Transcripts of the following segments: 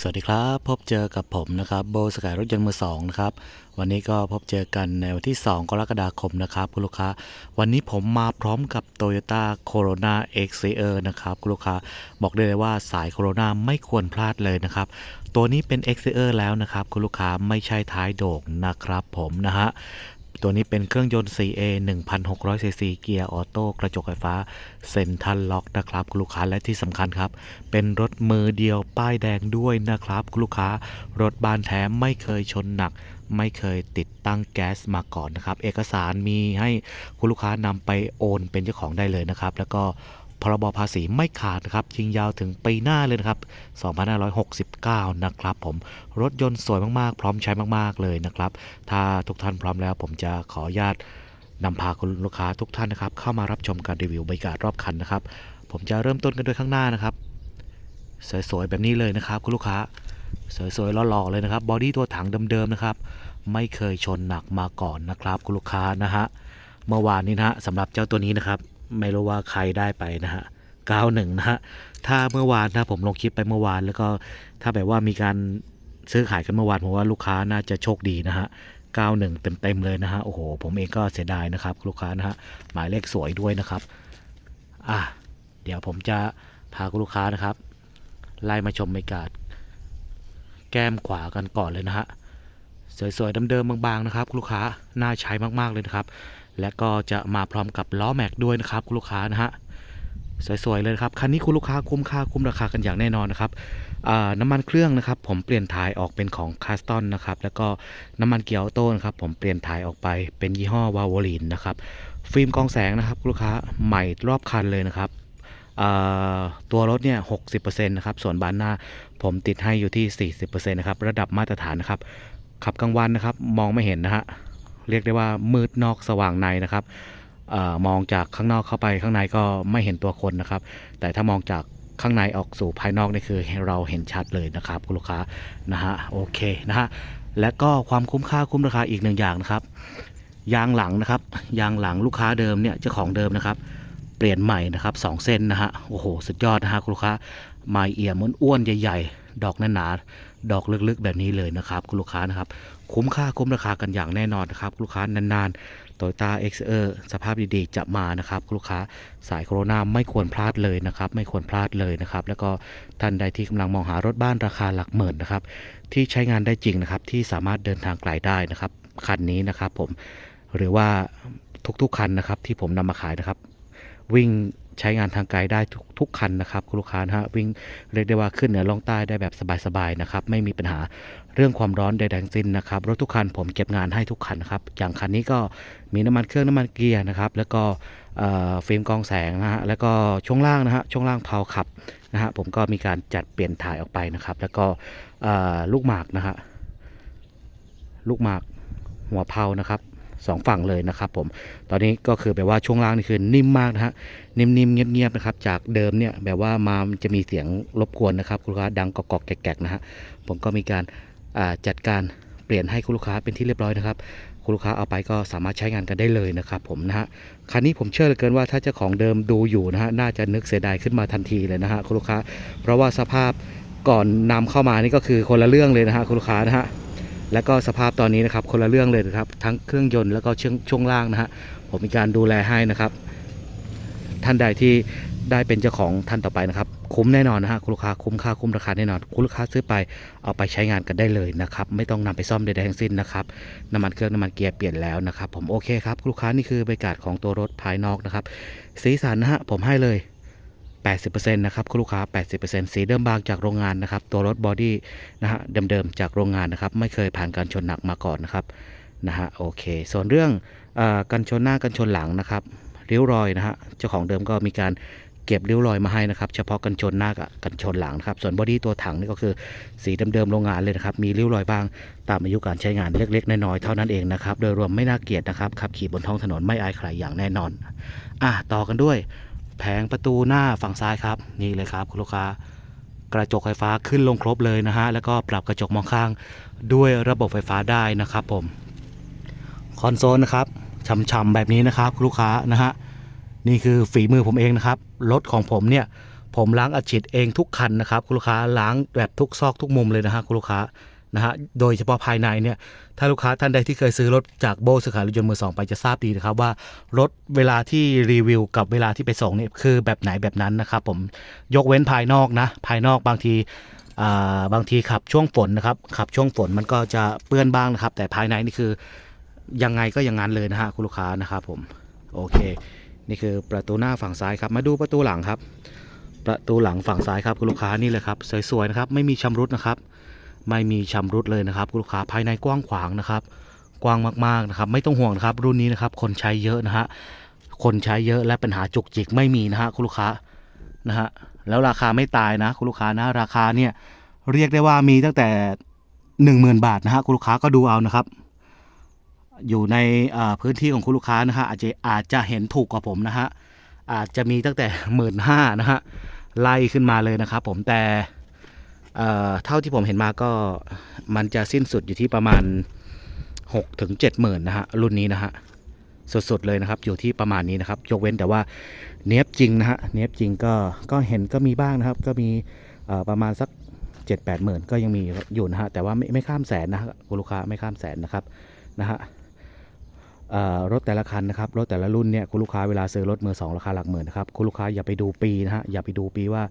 สวัสดีครับ พบเจอกับผมนะครับโบสกายรถยนต์มือสองนะครับวันนี้ก็พบเจอกันในวันที่ 2 กรกฎาคมนะครับคุณลูกค้า วันนี้ผมมาพร้อมกับ Toyota Corona x c r นะครับคุณลูกค้า บอกได้เลยว่าสาย Corona ไม่ควรพลาดเลยนะครับ ตัวนี้เป็น x c r แล้วนะครับคุณลูกค้าไม่ใช่ท้ายโด่งนะครับผมนะฮะ ตัวนี้เป็นเครื่องยนต์ CA 1,600 cc เกียร์ออโต้กระจกไฟฟ้าเซ็นทรัลล็อกนะครับคุณลูกค้าและที่สำคัญครับ เป็นรถมือเดียวป้ายแดงด้วยนะครับคุณลูกค้ารถบานแท้ไม่เคยชนหนัก ไม่เคยติดตั้งแก๊สมาก่อนนะครับ เอกสารมีให้คุณลูกค้านำไปโอนเป็นเจ้าของได้เลยนะครับ แล้วก็ พรบภาษีไม่ขาดนะครับยิงยาวถึงปีหน้าเลยนะครับ 2569 นะครับผมรถยนต์สวยมากๆ พร้อมใช้มากๆเลยนะครับ ถ้าทุกท่านพร้อมแล้วผมจะขออนุญาตนำพาคุณลูกค้าทุกท่านนะครับ เข้ามารับชมการรีวิวบรรยากาศรอบคันนะครับ ผมจะเริ่มต้นกันด้วยข้างหน้านะครับ สวยๆแบบนี้เลยนะครับคุณลูกค้าสวยๆหล่อๆเลยนะครับบอดี้ตัวถังเดิมๆนะครับ ไม่เคยชนหนักมาก่อนนะครับ คุณลูกค้านะฮะเมื่อวานนี้นะฮะสำหรับเจ้าตัวนี้นะครับ ไม่รู้ว่าใครได้ไปนะฮะ91 นะฮะ ถ้าเมื่อวานถ้าผมลงคลิปไปเมื่อวาน แล้วก็ถ้าแบบว่ามีการซื้อขายกันเมื่อวานผมว่าลูกค้าน่าจะโชคดีนะฮะ 91 เต็มๆเลยนะฮะ โอ้โห ผมเองก็เสียดายนะครับ ลูกค้านะฮะ หมายเลขสวยด้วยนะครับ อะ เดี๋ยวผมจะพาลูกค้านะครับ ไล่มาชมบรรยากาศ แก้มขวากันก่อนเลยนะฮะ สวยๆเดิมๆบางๆนะครับ ลูกค้า น่าใช้มากๆเลยนะครับ และก็จะมาพร้อมกับล้อแม็กด้วยนะครับคุณลูกค้านะฮะสวยๆเลยครับคันนี้คุณลูกค้าคุ้มค่าคุ้มราคากันอย่างแน่นอนนะครับน้ำมันเครื่องนะครับ ผมเปลี่ยนถ่ายออกเป็นของคาสตอนนะครับแล้วก็น้ำมันเกียร์ออโต้นะครับผมเปลี่ยนถ่ายออกไปเป็นยี่ห้อวาโวลินนะครับฟิล์มกองแสงนะครับลูกค้าใหม่รอบคันเลยนะครับตัวรถเนี่ย60%นะครับส่วนบานหน้าผมติดให้อยู่ที่ 40%นะครับระดับมาตรฐานนะครับขับกลางวันนะครับมองไม่เห็นนะฮะ เรียกได้ว่ามืดนอกสว่างในนะครับออมองจากข้างนอกเข้าไปข้างในก็ไม่เห็นตัวคนนะครับ แต่ถ้ามองจากข้างในออกสู่ภายนอกนี่คือเราเห็นชัดเลยนะครับคุณลูกค้านะฮะโอเคนะฮะและก็ความคุ้มค่าคุ้มราคาอีกหนึ่งอย่างนะครับ ยางหลังนะครับ ยางหลังลูกค้าเดิมเนี่ยเจ้าของเดิมนะครับ เปลี่ยนใหม่นะครับสองเส้นนะฮะโอ้โหสุดยอดนะฮะคุณลูกค้าไม้เอี่ยมอ้วนๆใหญ่ ๆ ดอกหนาๆดอกลึกๆ แบบนี้เลยนะครับ คุณลูกค้านะครับ คุ้มค่าคุ้มราคากันอย่างแน่นอนนะครับลูกค้านานๆโตโยต้าเอ็กซ์เออสภาพดีๆ จะมานะครับลูกค้าสายโคโรนาไม่ควรพลาดเลยนะครับ ไม่ควรพลาดเลยนะครับ แล้วก็ท่านใดที่กำลังมองหารถบ้านราคาหลักหมื่นนะครับ ที่ใช้งานได้จริงนะครับ ที่สามารถเดินทางไกลได้นะครับคันนี้นะครับผมหรือว่าทุกๆคันนะครับที่ผมนำมาขายนะครับ วิ่ง ใช้งานทางไกลได้ทุกทุกคันนะครับคุณลูกค้านะฮะวิ่งเรียกได้ว่าขึ้นเหนือล่องใต้ได้แบบสบายๆนะครับไม่มีปัญหาเรื่องความร้อนใดๆทั้งสิ้นนะครับรถทุกคันผมเก็บงานให้ทุกคันครับอย่างคันนี้ก็มีน้ำมันเครื่องน้ำมันเกียร์นะครับแล้วก็เฟิล์มกองแสงนะฮะแล้วก็ช่วงล่างนะฮะช่วงล่างเพาขับนะฮะผมก็มีการจัดเปลี่ยนถ่ายออกไปนะครับ แล้วก็ลูกหมากนะฮะลูกหมากหัวเพานะครับ สองฝั่งเลยนะครับผม ตอนนี้ก็คือแบบว่าช่วงล่างนี่คือนิ่มมากนะฮะ นิ่มๆ เงียบๆ นะครับ จากเดิมเนี่ยแบบว่ามามจะมีเสียงรบกวนนะครับ คุณลูกค้าดังกอกๆแกกๆนะฮะ ผมก็มีการาจัดการเปลี่ยนให้คุณลูกค้าเป็นที่เรียบร้อยนะครับ คุณลูกค้าเอาไปก็สามารถใช้งานกันได้เลยนะครับผมนะฮะ คันนี้ผมเชื่อเหลือเกินว่าถ้าเจ้าของเดิมดูอยู่นะฮะ น่าจะนึกเสียดายขึ้นมาทันทีเลยนะฮะคุณลูกค้า เพราะว่าสภาพก่อนนำเข้ามานี่ก็คือคนละเรื่องเลยนะฮะคุณลูกค้านะฮะ แล้วก็สภาพตอนนี้นะครับคนละเรื่องเลยนะครับทั้งเครื่องยนต์แล้วก็ช่วงช่วงล่างนะฮะผมมีการดูแลให้นะครับ ท่านใดที่ได้เป็นเจ้าของท่านต่อไปนะครับ คุ้มแน่นอนนะฮะคุณลูกค้าคุ้มค่าคุ้มราคาแน่นอน คุณลูกค้าซื้อไปเอาไปใช้งานกันได้เลยนะครับ ไม่ต้องนำไปซ่อมใดๆทั้งสิ้นนะครับน้ำมันเครื่องน้ำมันเกียร์เปลี่ยนแล้วนะครับ ผมโอเคครับคุณลูกค้านี่คือบรรยากาศของตัวรถภายนอกนะครับ สีสันนะฮะผมให้เลย 80%นะครับคุณลูกค้า 80%สีเดิมบางจากโรงงานนะครับ ตัวรถบอดี้นะฮะเดิมๆจากโรงงานนะครับ ไม่เคยผ่านการชนหนักมาก่อนนะครับนะฮะโอเค ส่วนเรื่องอกันชนหน้ากันชนหลังนะครับริ้วรอยนะฮะเจ้าของเดิมก็มีการเก็บริ้วรอยมาให้นะครับ เฉพาะกันชนหน้ากับกันชนหลังนะครับ ส่วนบอดี้ตัวถังนี่ก็คือสีเดิมๆโรงงานเลยนะครับ มีริ้วรอยบ้างตามอายุการใช้งานเล็กๆ น้อยๆเท่านั้นเองนะครับ โดยรวมไม่น่าเกลียดนะครับขับขี่บนท้องถนนไม่อายใครอย่างแน่นอนอะต่อกันด้วย แผงประตูหน้าฝั่งซ้ายครับ นี่เลยครับคุณลูกค้ากระจกไฟฟ้าขึ้นลงครบเลยนะฮะ แล้วก็ปรับกระจกมองข้างด้วยระบบไฟฟ้าได้นะครับผม คอนโซลนะครับช่ำๆแบบนี้นะครับคุณลูกค้านะฮะ นี่คือฝีมือผมเองนะครับ รถของผมเนี่ย ผมล้างอัดฉีดเองทุกคันนะครับ คุณลูกค้าล้างแบบทุกซอกทุกมุมเลยนะฮะคุณลูกค้า นะฮะโดยเฉพาะภายในเนี่ยถ้าลูกค้าท่านใดที่เคยซื้อรถจากโบสขารถยนต์มือสองไปจะทราบดีนะครับว่ารถเวลาที่รีวิวกับเวลาที่ไปส่งเนี่ยคือแบบไหนแบบนั้นนะครับผมยกเว้นภายนอกนะภายนอกบางทีบางทีขับช่วงฝนนะครับขับช่วงฝนมันก็จะเปื้อนบ้างนะครับ แต่ภายในนี่คือยังไงก็อย่างนั้นเลยนะฮะคุณลูกค้านะครับผมโอเค นี่คือประตูหน้าฝั่งซ้ายครับ มาดูประตูหลังครับ ประตูหลังฝั่งซ้ายครับคุณลูกค้านี่เลยครับสวยๆนะครับไม่มีชำรุดนะครับ ไม่มีชำรุดเลยนะครับคุณลูกค้าภายในกว้างขวางนะครับ กว้างมากๆนะครับ ไม่ต้องห่วงนะครับ รุ่นนี้นะครับ คนใช้เยอะนะฮะคนใช้เยอะและปัญหาจุกจิกไม่มีนะฮะคุณลูกค้านะฮะแล้วราคาไม่ตายนะคุณลูกค้านะราคาเนี่ยเรียกได้ว่ามีตั้งแต่ 10,000 บาทนะฮะคุณลูกค้าก็ดูเอานะครับ อยู่ในพื้นที่ของคุณลูกค้านะฮะอาจจะอาจจะเห็นถูกกว่าผมนะฮะอาจจะมีตั้งแต่หมื่นห้านะฮะไล่ขึ้นมาเลยนะครับผมแต่ เท่าที่ผมเห็นมาก็มันจะสิ้นสุดอยู่ที่ประมาณ6ถึง7หมื่นนะฮะรุ่นนี้นะฮะสุดๆเลยนะครับอยู่ที่ประมาณนี้นะครับยกเว้นแต่ว่าเนี้ยบจริงนะฮะเนี้ยบจริงก็ก็เห็นก็มีบ้างนะครับ ก็มีประมาณสัก7 8หมื่นก็ยังมีอยู่นะฮะแต่ว่าไม่ไม่ข้ามแสนนะฮะคุณลูกค้าไม่ข้ามแสนนะครับนะฮะรถแต่ละคันนะครับรถแต่ละรุ่นเนี่ยคุณลูกค้าเวลาซื้อรถมือสองราคาหลักหมื่นนะครับคุณลูกค้าอย่าไปดูปีนะฮะอย่าไปดูปีว่า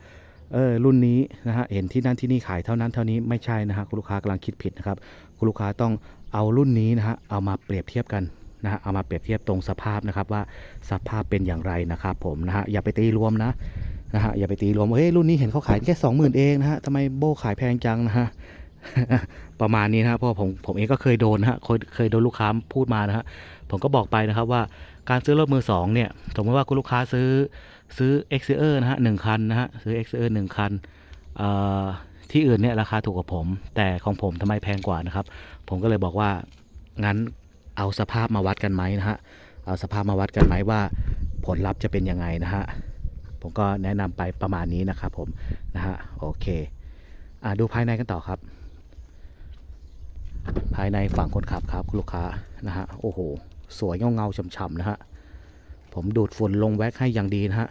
เออรุ่นนี้นะฮะเห็นที่นั่นที่นี่ขายเท่านั้นเท่านี้ไม่ใช่นะฮะคุณลูกค้ากำลังคิดผิดนะครับคุณลูกค้าต้องเอารุ่นนี้นะฮะเอามาเปรียบเทียบกันนะฮะเอามาเปรียบเทียบตรงสภาพนะครับว่าสภาพเป็นอย่างไรนะครับผมนะฮะอย่าไปตีรวมนะนะฮะอย่าไปตีรวมว่าเฮ้ยรุ่นนี้เห็นเขาขายแค่สองหมื่นเองนะฮะทำไมโบขายแพงจังนะฮะประมาณนี้นะฮะเพราะผมผมเองก็เคยโดนนะฮะเคยเคยโดนลูกค้าพูดมานะฮะผมก็บอกไปนะครับว่าการซื้อรถมือสองเนี่ยสมมติว่าคุณลูกค้าซื้อ ซื้อ x อ r นะฮะหนึ่งคันนะฮะซื้อ x อ r หนึ่งคันที่อื่นเนี่ยราคาถูกกว่าผม แต่ของผมทำไมแพงกว่านะครับ ผมก็เลยบอกว่างั้นเอาสภาพมาวัดกันไหมนะฮะเอาสภาพมาวัดกันไหมว่าผลลัพธ์จะเป็นยังไงนะฮะผมก็แนะนำไปประมาณนี้นะครับผมนะฮะโอเคอะดูภายในกันต่อครับ ภายในฝั่งคนขับครับคุณลูกค้านะฮะโอ้โหสวยเงาเงาฉ่ำๆนะฮะ ผมดูดฝุ่นลงแว็กให้อย่างดีนะฮะ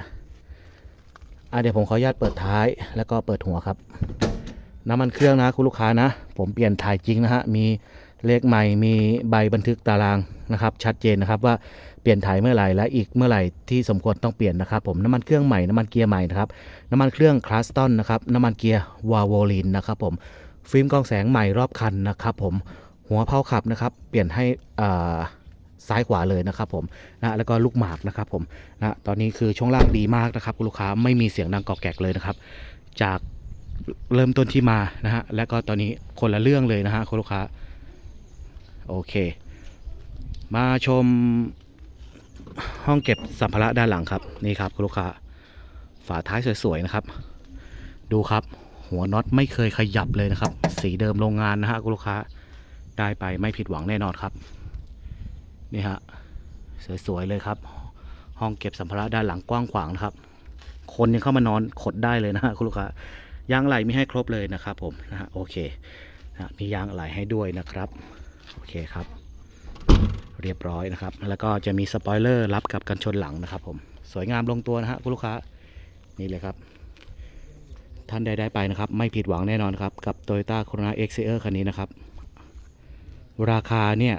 อะเดี๋ยวผมขออนุญาตเปิดท้ายแล้วก็เปิดหัวครับ น้ำมันเครื่องนะคุณลูกค้านะ ผมเปลี่ยนถ่ายจริงนะฮะ มีเลขใหม่ มีใบบันทึกตารางนะครับ ชัดเจนนะครับว่าเปลี่ยนถ่ายเมื่อไหร่และอีกเมื่อไหร่ที่สมควรต้องเปลี่ยนนะครับ ผมน้ำมันเครื่องใหม่น้ำมันเกียร์ใหม่นะครับน้ำมันเครื่องคลาสตันนะครับน้ำมันเกียร์วาโวลินนะครับผมฟิล์มกองแสงใหม่รอบคันนะครับ ผมหัวเพาขับนะครับ เปลี่ยนให้อ่า ซ้ายขวาเลยนะครับผมนะแล้วก็ลูกหมากนะครับผมนะตอนนี้คือช่วงล่างดีมากนะครับคุณลูกค้าไม่มีเสียงดังกอกแกกเลยนะครับ จากเริ่มต้นที่มานะฮะและก็ตอนนี้คนละเรื่องเลยนะฮะคุณลูกค้าโอเค มาชมห้องเก็บสัมภาระด้านหลังครับนี่ครับคุณลูกค้าฝาท้ายสวยๆนะครับ ดูครับหัวน็อตไม่เคยขยับเลยนะครับ สีเดิมโรงงานนะฮะคุณลูกค้าได้ไปไม่ผิดหวังแน่นอนครับ นี่ฮะสวยๆเลยครับ ห้องเก็บสัมภาระด้านหลังกว้างขวางนะครับ คนยังเข้ามานอนขดได้เลยนะคุณลูกค้ายางไหลมีให้ครบเลยนะครับผมนะฮะโอเคนะมียางไหลให้ด้วยนะครับโอเคครับ เรียบร้อยนะครับ แล้วก็จะมีสปอยเลอร์รับกับกันชนหลังนะครับ ผมสวยงามลงตัวนะฮะคุณลูกค้านี่เลยครับท่านใดได้ไปนะครับ ไม่ผิดหวังแน่นอนครับ กับ Toyota Corona X c r คันนี้นะครับ ราคาเนี่ย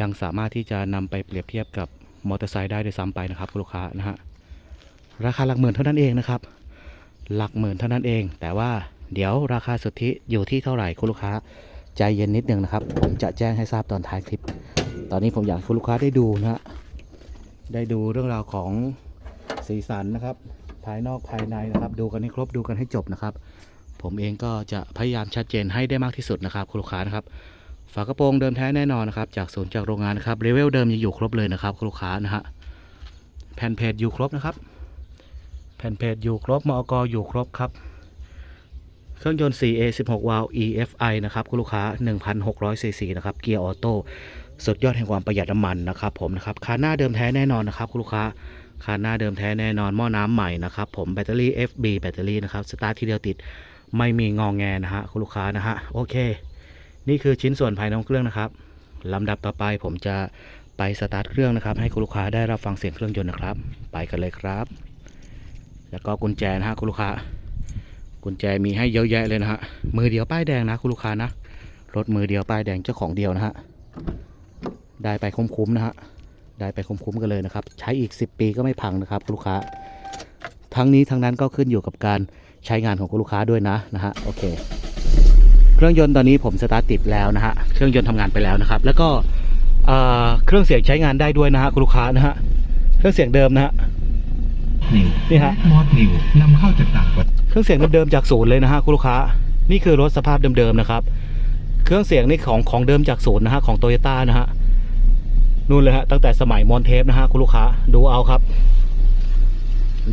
ยังสามารถที่จะนำไปเปรียบเทียบกับมอเตอร์ไซค์ได้ด้วยซ้ำไปนะครับคุณลูกค้านะฮะราคาหลักหมื่นเท่านั้นเองนะครับ หลักหมื่นเท่านั้นเอง แต่ว่าเดี๋ยวราคาสุทธิอยู่ที่เท่าไหร่คุณลูกค้าใจเย็นนิดนึงนะครับ ผมจะแจ้งให้ทราบตอนท้ายคลิป ตอนนี้ผมอยากให้คุณลูกค้าได้ดูนะฮะได้ดูเรื่องราวของสีสันนะครับ ภายนอกภายในนะครับ ดูกันให้ครบดูกันให้จบนะครับ ผมเองก็จะพยายามชัดเจนให้ได้มากที่สุดนะครับ คุณลูกค้านะครับ ฝากระโปรงเดิมแท้แน่นอนนะครับ จากศูนย์จากโรงงานนะครับเลเวลเดิมยังอยู่ครบเลยนะครับคุณลูกค้านะฮะแผ่นเพจอยู่ครบนะครับ แผ่นเพจอยู่ครบมอกอยู่ครบครับเครื่องยนต์ 4A 16 วาล์ว EFI นะครับคุณลูกค้า 1,600ซีซีนะครับ เกียร์ออโต้ สุดยอดแห่งความประหยัดน้ำมันนะครับผมนะครับ คานหน้าเดิมแท้แน่นอนนะครับคุณลูกค้า คานหน้าเดิมแท้แน่นอน หม้อน้ำใหม่นะครับผม แบตเตอรี่ FB แบตเตอรี่นะครับ สตาร์ททีเดียวติด ไม่มีงองแงนะฮะคุณลูกค้านะฮะ โอเค นี่คือชิ้นส่วนภายในของเครื่องนะครับลำดับต่อไปผมจะไปสตาร์ทเครื่องนะครับ ให้คุณลูกค้าได้รับฟังเสียงเครื่องยนต์นะครับ ไปกันเลยครับ แล้วก็กุญแจนะฮะคุณลูกค้า กุญแจมีให้เยอะแยะเลยนะฮะมือเดียวป้ายแดงนะคุณลูกค้านะรถมือเดียวป้ายแดงเจ้าของเดียวนะฮะได้ไปคุ้มๆนะฮะได้ไปคุ้มๆกันเลยนะครับ ใช้อีก 10 ปีก็ไม่พังนะครับคุณลูกค้า ทั้งนี้ทั้งนั้นก็ขึ้นอยู่กับการใช้งานของคุณลูกค้าด้วยนะนะฮะโอเค เครื่องยนต์ตอนนี้ผมสตาร์ทติดแล้วนะฮะเครื่องยนต์ทำงานไปแล้วนะครับ แล้วก็เอ่อเครื่องเสียงใช้งานได้ด้วยนะฮะคุณลูกค้านะฮะเครื่องเสียงเดิมนะฮะนิวนี่ฮะมอดนิวนำเข้าจากต่างประเทศเครื่องเสียงเดิมๆจากศูนย์เลยนะฮะคุณลูกค้านี่คือรถสภาพเดิมๆนะครับ เครื่องเสียงนี่ของของเดิมจากศูนย์นะฮะของโตโยต้านะฮะนู่นเลยฮะตั้งแต่สมัยมอนเทปนะฮะคุณลูกค้าดูเอาครับ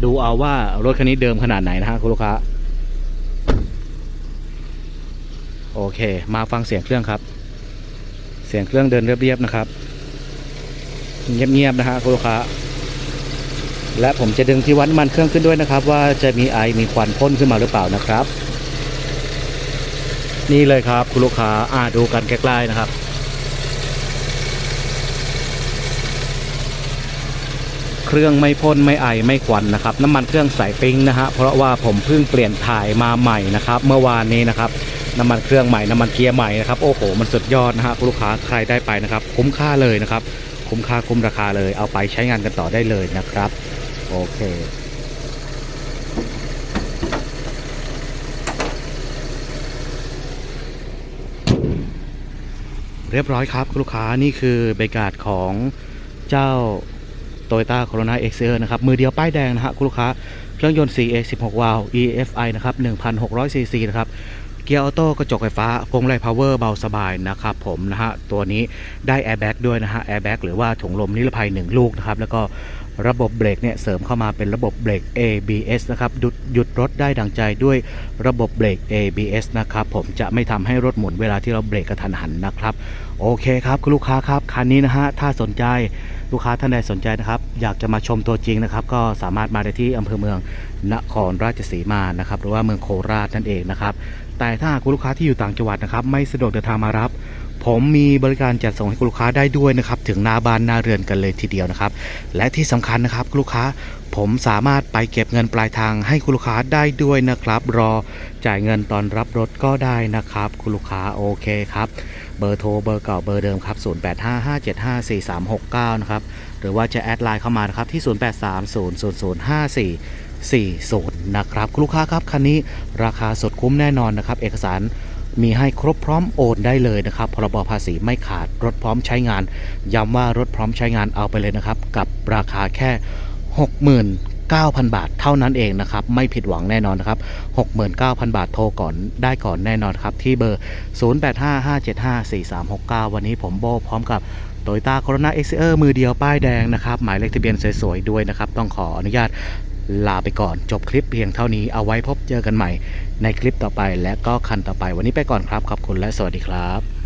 ดูเอาว่ารถคันนี้เดิมขนาดไหนนะฮะคุณลูกค้า โอเค มาฟังเสียงเครื่องครับ เสียงเครื่องเดินเรียบๆนะครับ เงียบๆนะฮะคุณลูกค้าและผมจะดึงที่วัดมันเครื่องขึ้นด้วยนะครับ ว่าจะมีไอมีควันพ่นขึ้นมาหรือเปล่านะครับ นี่เลยครับคุณลูกค้าอ่าดูกันใกล้ๆนะครับเครื่องไม่พ่นไม่ไอไม่ควันนะครับน้ำมันเครื่องใสปิ้งนะฮะเพราะว่าผมเพิ่งเปลี่ยนถ่ายมาใหม่นะครับ เมื่อวานนี้นะครับ น้ำมันเครื่องใหม่น้ำมันเกียร์ใหม่นะครับโอ้โหมันสุดยอดนะฮะคุณลูกค้าใครได้ไปนะครับ คุ้มค่าเลยนะครับ คุ้มค่าคุ้มราคาเลยเอาไปใช้งานกันต่อได้เลยนะครับโอเคเรียบร้อยครับคุณลูกค้านี่คือบกาศของเจ้า Toyota Corona x e r นะครับ มือเดียวป้ายแดงนะฮะคุณลูกค้า เครื่องยนต์ 4A 16 วาล์ว EFI นะครับ 1,600ซีซีนะครับ เกียร์ออโต้กระจกไฟฟ้าพวงมาลัยพาวเวอร์เบาสบายนะครับผมนะฮะตัวนี้ได้แอร์แบ็กด้วยนะฮะแอร์แบ็กหรือว่าถุงลมนิรภัย 1 ลูกนะครับแล้วก็ ระบบเบรกเนี่ยเสริมเข้ามาเป็นระบบเบรก ABS นะครับหยุดหยุดรถได้ดังใจด้วยระบบเบรก ABS นะครับผมจะไม่ทำให้รถหมุนเวลาที่เราเบรกกระทันหันนะครับ โอเคครับคุณลูกค้าครับคันนี้นะฮะถ้าสนใจลูกค้าท่านใดสนใจนะครับ อยากจะมาชมตัวจริงนะครับ ก็สามารถมาได้ที่อำเภอเมืองนครราชสีมานะครับ หรือว่าเมืองโคราชนั่นเองนะครับ แต่ถ้าคุณลูกค้าที่อยู่ต่างจังหวัดนะครับ ไม่สะดวกเดินทางมารับ ผมมีบริการจัดส่งให้คุณลูกค้าได้ด้วยนะครับ ถึงหน้าบ้านหน้าเรือนกันเลยทีเดียวนะครับ และที่สำคัญนะครับคุณลูกค้าผมสามารถไปเก็บเงินปลายทางให้คุณลูกค้าได้ด้วยนะครับ รอจ่ายเงินตอนรับรถก็ได้นะครับ คุณลูกค้าโอเคครับ เบอร์โทรเบอร์เก่าเบอร์เดิมครับ 0855754369 นะครับ หรือว่าจะแอดไลน์เข้ามานะครับที่ 0830005440 นะครับ คุณลูกค้าครับ คันนี้ราคาสดคุ้มแน่นอนนะครับ เอกสาร มีให้ครบพร้อมโอนได้เลยนะครับพรบภาษีไม่ขาดรถพร้อมใช้งาน ย้ำว่ารถพร้อมใช้งานเอาไปเลยนะครับ กับราคาแค่69,000 บาทเท่านั้นเองนะครับ ไม่ผิดหวังแน่นอนนะครับ 69,000 บาทโทรก่อนได้ก่อนแน่นอนครับ ที่เบอร์ 0855754369 วันนี้ผมโบพร้อมกับโตโยต้าโคโรนาเอ็กซ์เออร์มือเดียวป้ายแดงนะครับ หมายเลขทะเบียนสวยๆ ด้วยนะครับ ต้องขออนุญาต ลาไปก่อน จบคลิปเพียงเท่านี้เอาไว้พบเจอกันใหม่ในคลิปต่อไปและก็คันต่อไป วันนี้ไปก่อนครับ ขอบคุณและสวัสดีครับ